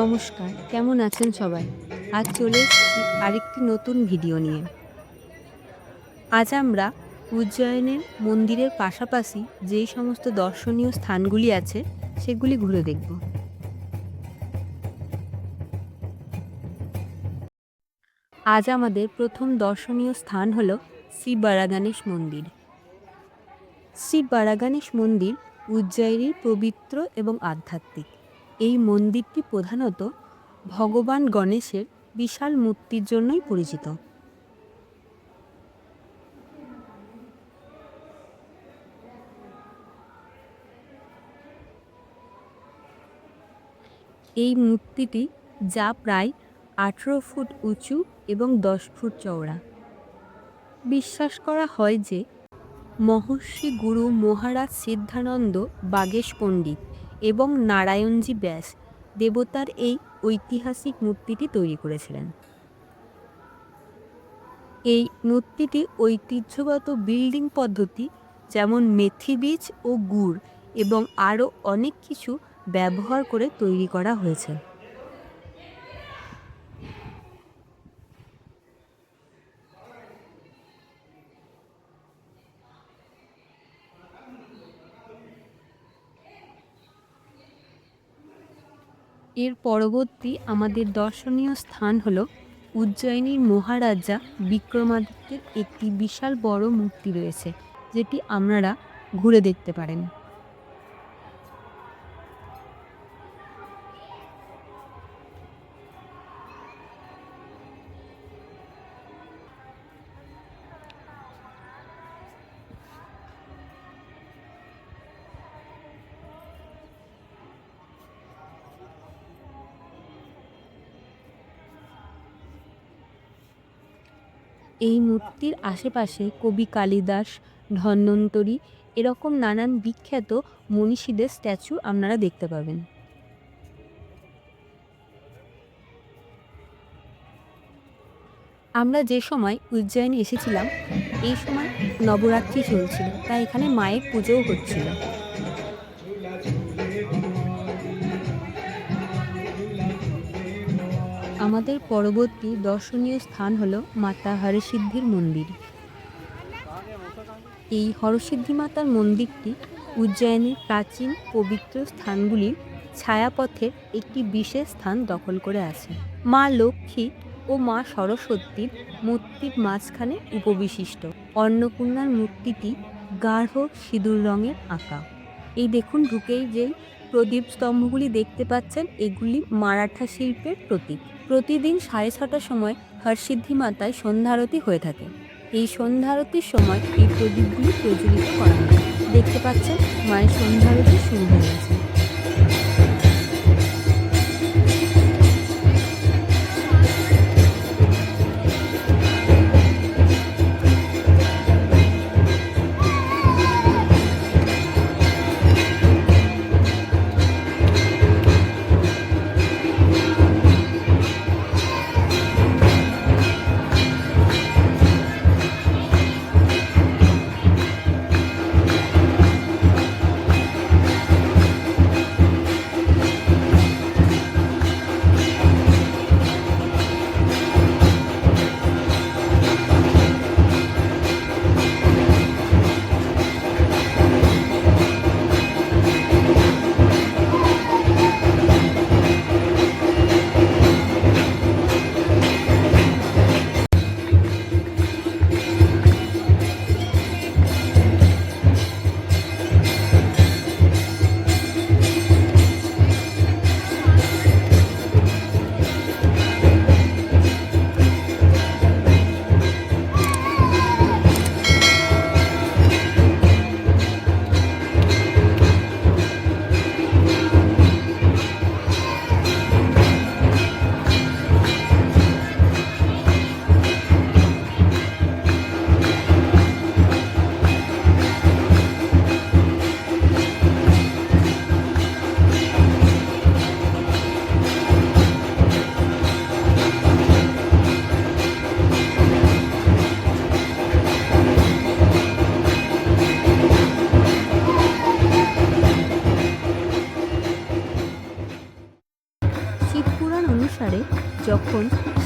নমস্কার, কেমন আছেন সবাই? আজ চলে এসেছি আরেকটি নতুন ভিডিও নিয়ে। আজ আমরা উজ্জয়নের মন্দিরের পাশাপাশি যেই সমস্ত দর্শনীয় স্থানগুলি আছে, সেগুলি ঘুরে দেখব। আজ আমাদের প্রথম দর্শনীয় স্থান হল শ্রী বারাগানেশ মন্দির। শ্রী বারাগানেশ মন্দির উজ্জয়িনীর পবিত্র এবং আধ্যাত্মিক। এই মন্দিরটি প্রধানত ভগবান গণেশের বিশাল মূর্তির জন্যই পরিচিত। এই মূর্তিটি যা প্রায় আঠেরো ফুট উঁচু এবং দশ ফুট চওড়া। বিশ্বাস করা হয় যে মহর্ষি গুরু মহারাজ সিদ্ধানন্দ বাগেশ পণ্ডিত এবং নারায়ণজি ব্যাস দেবতার এই ঐতিহাসিক মূর্তিটি তৈরি করেছিলেন। এই মূর্তিটি ঐতিহ্যগত বিল্ডিং পদ্ধতি যেমন মেথি বীজ ও গুড় এবং আরও অনেক কিছু ব্যবহার করে তৈরি করা হয়েছে। এর পরবর্তী আমাদের দর্শনীয় স্থান হল উজ্জয়িনীর মহারাজা বিক্রমাদিত্যের একটি বিশাল বড় মূর্তি রয়েছে, যেটি আপনারা ঘুরে দেখতে পারেন। এই মূর্তির আশেপাশে কবি কালিদাস, ধন্বন্তরী এরকম নানান বিখ্যাত মনীষীদের স্ট্যাচু আপনারা দেখতে পাবেন। আমরা যে সময় উজ্জয়িনী এসেছিলাম, এই সময় নবরাত্রি চলছিল, তাই এখানে মায়ের পুজোও হচ্ছিল। আমাদের পরবর্তী দর্শনীয় স্থান হলো মাতা হরসিদ্ধির মন্দির। এই হরসিদ্ধি মাতার মন্দিরটি উজ্জয়িনীর প্রাচীন পবিত্র স্থানগুলির ছায়াপথের একটি বিশেষ স্থান দখল করে আছে। মা লক্ষ্মী ও মা সরস্বতীর মূর্তির মাঝখানে উপবিশিষ্ট। অন্নপূর্ণার মূর্তিটি গাঢ় সিঁদুর রঙের আঁকা। এই দেখুন, ঢুকেই যেই প্রদীপ স্তম্ভগুলি দেখতে পাচ্ছেন এগুলি মারাঠা শিল্পের প্রতীক। প্রতিদিন সাড়ে ছটার সময় হরসিদ্ধি মাতায় সন্ধ্যারতি হয়ে থাকে। এই সন্ধ্যারতির সময় এই প্রদীপগুলি প্রজ্বলিত করা হয়। দেখতে পাচ্ছেন মায়ের সন্ধ্যারতি শুরু হয়ে গেছে।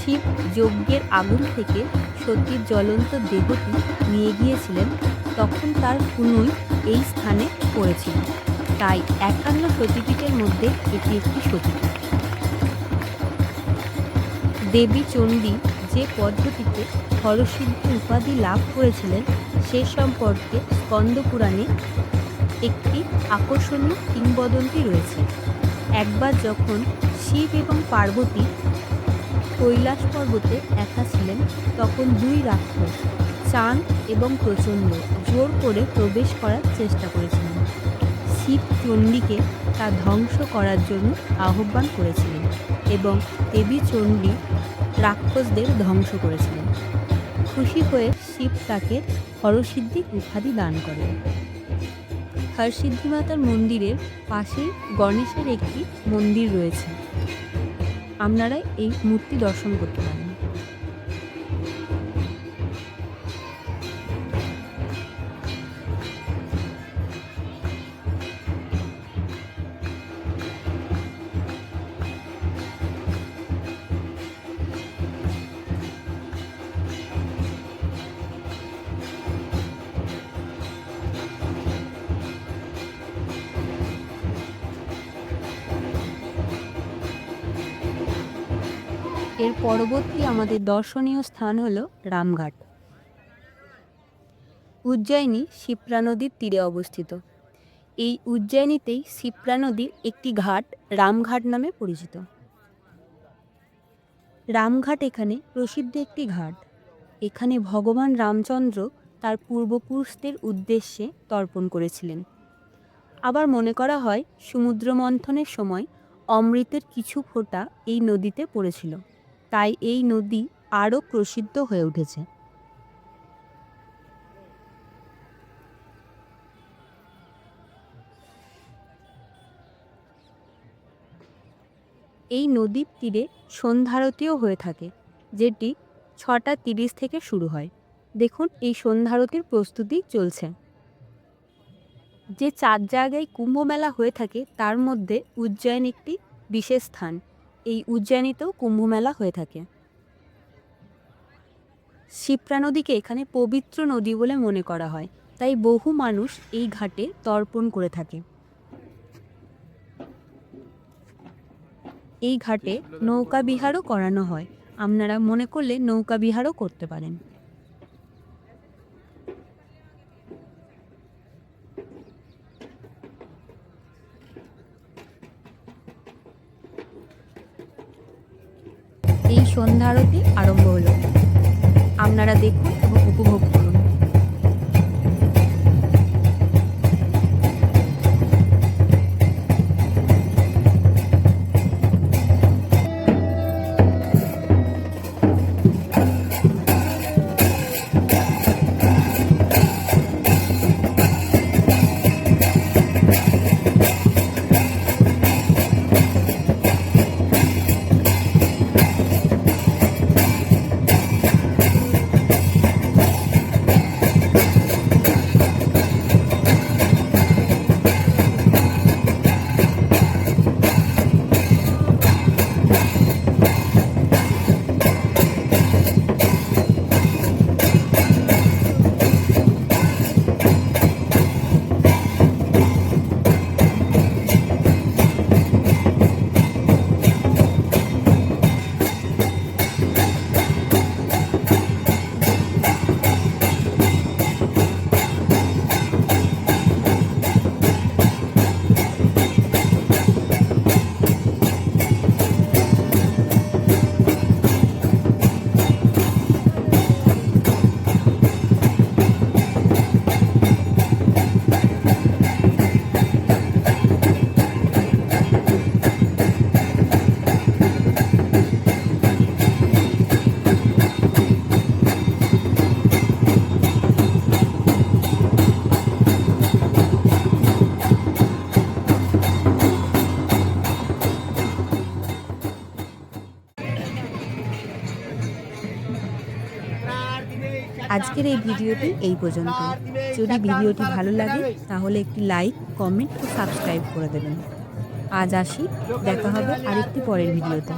শিব যজ্ঞের আগুন থেকে সতীর জ্বলন্ত দেহটি নিয়ে গিয়েছিলেন, তখন তার কুনুই এই স্থানে পড়েছিল। তাই একান্ন সতীপীঠের মধ্যে এটি একটি সতীপীঠ দেবী চণ্ডী যে পদ্ধতিতে হরসিদ্ধি উপাধি লাভ করেছিলেন, সে সম্পর্কে স্কন্দপুরাণে একটি আকর্ষণীয় কিংবদন্তি রয়েছে। একবার যখন শিব এবং পার্বতী কৈলাস পর্বতে একা ছিলেন তখন দুই রাক্ষস, চাঁদ এবং প্রচণ্ড, জোর করে প্রবেশ করার চেষ্টা করেছিলেন। শিব চণ্ডীকে তা ধ্বংস করার জন্য আহ্বান করেছিলেন এবং দেবী চণ্ডী রাক্ষসদের ধ্বংস করেছিলেন। খুশি হয়ে শিব তাকে হরসিদ্ধি উপাধি দান করেন। হরসিদ্ধি মাতার মন্দিরের পাশেই গণেশের একটি মন্দির রয়েছে। আপনারা এই মূর্তি দর্শন করতে পারেন। এর পরবর্তী আমাদের দর্শনীয় স্থান হল রামঘাট। উজ্জয়িনী শিপ্রা নদীর তীরে অবস্থিত। এই উজ্জয়িনীতেই শিপ্রা নদীর একটি ঘাট রামঘাট নামে পরিচিত। রামঘাট এখানে প্রসিদ্ধ একটি ঘাট। এখানে ভগবান রামচন্দ্র তার পূর্বপুরুষদের উদ্দেশ্যে তর্পণ করেছিলেন। আবার মনে করা হয় সমুদ্র মন্থনের সময় অমৃতের কিছু ফোঁটা এই নদীতে পড়েছিল। তাই এই নদী আরও প্রসিদ্ধ হয়ে উঠেছে। এই নদীর তীরে সন্ধ্যারতিও হয়ে থাকে, যেটি ছটা তিরিশ থেকে শুরু হয়। দেখুন, এই সন্ধ্যারতির প্রস্তুতি চলছে। যে চার জায়গায় কুম্ভ মেলা হয়ে থাকে, তার মধ্যে উজ্জয়ন একটি বিশেষ স্থান। এই উজ্জয়িনীতেও কুম্ভ মেলা হয়ে থাকে। শিপ্রা নদীকে এখানে পবিত্র নদী বলে মনে করা হয়। তাই বহু মানুষ এই ঘাটে তর্পণ করে থাকে। এই ঘাটে নৌকা বিহারও করানো হয়। আপনারা মনে করলে নৌকা বিহারও করতে পারেন এই সন্ধ্যা আরতি আরম্ভ হলো। আপনারা দেখুন এবং উপভোগ করুন। আজকের এই ভিডিওটি এই পর্যন্ত যদি ভিডিওটি ভালো লাগে, তাহলে একটি লাইক, কমেন্ট ও সাবস্ক্রাইব করে দেবেন। আজ আসি, দেখা হবে আরেকটি পরের ভিডিওতে।